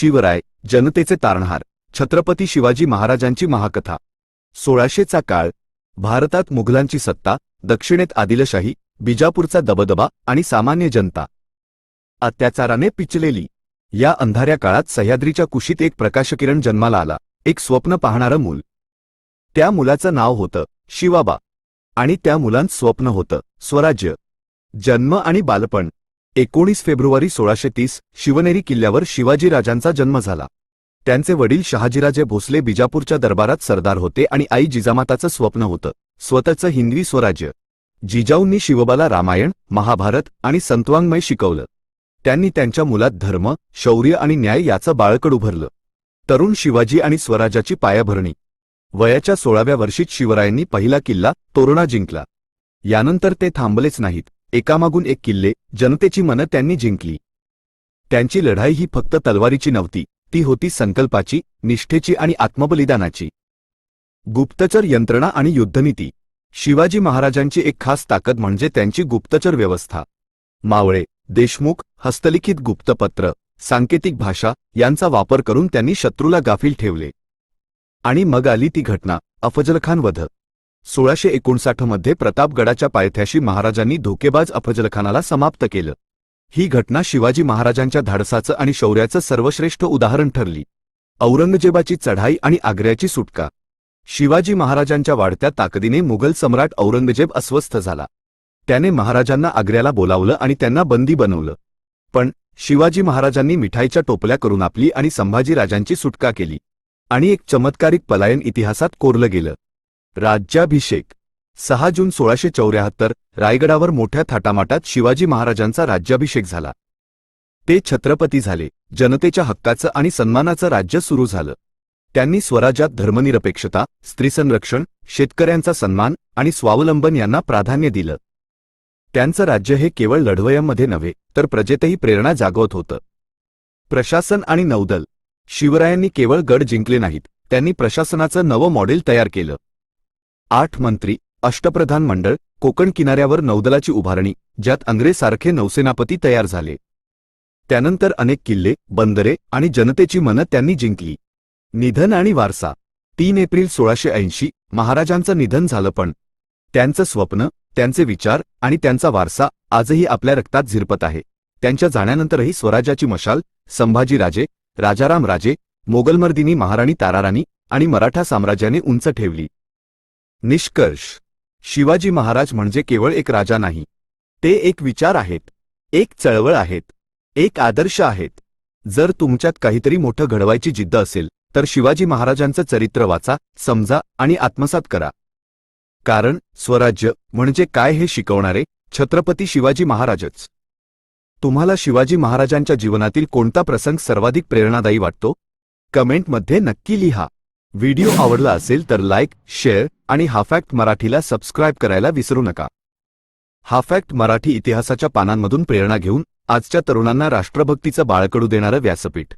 शिवराय जनतेचे तारणहार छत्रपती शिवाजी महाराजांची महाकथा. सोळाशेचा काळ भारतात मुघलांची सत्ता दक्षिणेत आदिलशाही बिजापूरचा दबदबा आणि सामान्य जनता. अत्याचाराने पिचलेली. या अंधाऱ्या काळात सह्याद्रीच्या कुशीत एक प्रकाशकिरण जन्माला आला एक स्वप्न पाहणारं मूल. त्या मुलाचं नाव होतं शिवाबा. आणि त्या मुलांत स्वप्न होतं स्वराज्य. जन्म आणि बालपण. एकोणीस फेब्रुवारी सोळाशे तीस शिवनेरी किल्ल्यावर शिवाजीराजांचा जन्म झाला. त्यांचे वडील शहाजीराजे भोसले बिजापूरच्या दरबारात सरदार होते आणि आई जिजामाताचं स्वप्न होतं. स्वतःचं हिंदवी स्वराज्य. जिजाऊंनी शिवबाला रामायण महाभारत आणि संतवाङ्मय शिकवलं. त्यांनी त्यांच्या मुलात धर्म शौर्य आणि न्याय याचं बाळकड उभरलं. तरुण शिवाजी आणि स्वराज्याची पायाभरणी. वयाच्या सोळाव्या वर्षीत शिवरायांनी पहिला किल्ला तोरणा जिंकला. यानंतर ते थांबलेच नाहीत. एकामागून एक किल्ले जनतेची मनं त्यांनी जिंकली. त्यांची लढाई ही फक्त तलवारीची नव्हती ती होती संकल्पाची निष्ठेची आणि आत्मबलिदानाची. गुप्तचर यंत्रणा आणि युद्धनीती. शिवाजी महाराजांची एक खास ताकद म्हणजे त्यांची गुप्तचर व्यवस्था. मावळे देशमुख हस्तलिखित गुप्तपत्र सांकेतिक भाषा यांचा वापर करून त्यांनी शत्रूला गाफील ठेवले. आणि मग आली ती घटना अफजलखान वध. सोळाशे एकोणसाठमध्ये प्रतापगडाच्या पायथ्याशी महाराजांनी धोकेबाज अफजलखानाला समाप्त केलं. ही घटना शिवाजी महाराजांच्या धाडसाचं आणि शौर्याचं सर्वश्रेष्ठ उदाहरण ठरली. औरंगजेबाची चढाई आणि आग्र्याची सुटका. शिवाजी महाराजांच्या वाढत्या ताकदीने मुघल सम्राट औरंगजेब अस्वस्थ झाला. त्याने महाराजांना आग्र्याला बोलावलं आणि त्यांना बंदी बनवलं. पण शिवाजी महाराजांनी मिठाईच्या टोपल्या करून आपली आणि संभाजीराजांची सुटका केली. आणि एक चमत्कारिक पलायन इतिहासात कोरलं गेलं. राज्याभिषेक. सहा जून सोळाशे चौऱ्याहत्तर रायगडावर मोठ्या थाटामाटात शिवाजी महाराजांचा राज्याभिषेक झाला. ते छत्रपती झाले. जनतेच्या हक्काचं आणि सन्मानाचं राज्य सुरू झालं. त्यांनी स्वराज्यात धर्मनिरपेक्षता स्त्रीसंरक्षण शेतकऱ्यांचा सन्मान आणि स्वावलंबन यांना प्राधान्य दिलं. त्यांचं राज्य हे केवळ लढवयांमध्ये नव्हे तर प्रजेतही प्रेरणा जागवत होतं. प्रशासन आणि नौदल. शिवरायांनी केवळ गड जिंकले नाहीत त्यांनी प्रशासनाचं नवं मॉडेल तयार केलं. आठ मंत्री अष्टप्रधान मंडळ कोकण किनाऱ्यावर नौदलाची उभारणी ज्यात अंग्रेसारखे नौसेनापती तयार झाले. त्यानंतर अनेक किल्ले बंदरे आणि जनतेची मनं त्यांनी जिंकली. निधन आणि वारसा. तीन एप्रिल सोळाशे ऐंशी महाराजांचं निधन झालं पण. त्यांचं स्वप्न त्यांचे विचार आणि त्यांचा वारसा आजही आपल्या रक्तात झिरपत आहे. त्यांच्या जाण्यानंतरही स्वराज्याची मशाल संभाजीराजे राजाराम राजे मोगलमर्दिनी महाराणी ताराराणी आणि मराठा साम्राज्याने उंच ठेवली. निष्कर्ष. शिवाजी महाराज म्हणजे केवळ एक राजा नाही. ते एक विचार आहेत एक चळवळ आहेत एक आदर्श आहेत. जर तुमच्यात काहीतरी मोठं घडवायची जिद्द असेल तर शिवाजी महाराजांचं चरित्र वाचा समजा आणि आत्मसात करा. कारण स्वराज्य म्हणजे काय हे शिकवणारे छत्रपती शिवाजी महाराजच. तुम्हाला शिवाजी महाराजांच्या जीवनातील कोणता प्रसंग सर्वाधिक प्रेरणादायी वाटतो? कमेंटमध्ये नक्की लिहा. व्हिडिओ आवडला असेल तर लाईक शेअर आणि हाफॅक्ट मराठीला सबस्क्राईब करायला विसरू नका. हाफॅक्ट मराठी इतिहासाच्या पानांमधून प्रेरणा घेऊन आजच्या तरुणांना राष्ट्रभक्तीचं बाळकडू देणारं व्यासपीठ.